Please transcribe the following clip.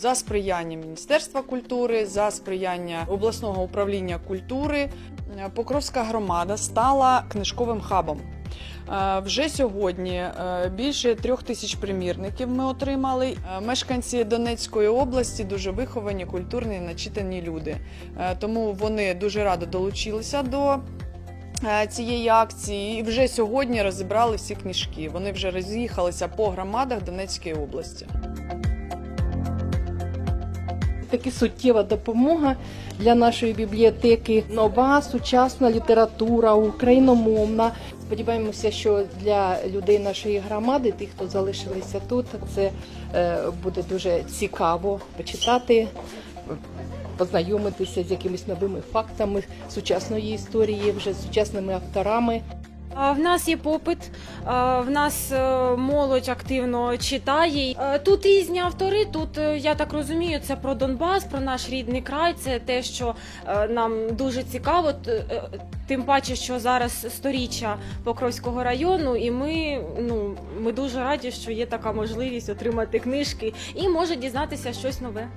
За сприяння Міністерства культури, за сприяння обласного управління культури, е, Покровська громада стала книжковим хабом. Е, Вже сьогодні е, більше трьох тисяч примірників ми отримали. Мешканці Донецької області дуже виховані, культурні, начитані люди. Тому вони дуже радо долучилися до цієї акції і вже сьогодні розібрали всі книжки. Вони вже роз'їхалися по громадах Донецької області. Таки суттєва допомога для нашої бібліотеки. Нова сучасна література, україномовна. Сподіваємося, що для людей нашої громади, тих, хто залишилися тут, це е, буде дуже цікаво почитати, познайомитися з якимись новими фактами сучасної історії, вже з сучасними авторами. В нас є попит, в нас е, молодь активно читає. Е, Тут різні автори. Тут е, я так розумію, це про Донбас, про наш рідний край. Це те, що нам дуже цікаво. Тим паче, що зараз сторіччя Покровського району, і ми ну ми дуже раді, що є така можливість отримати книжки і може дізнатися щось нове.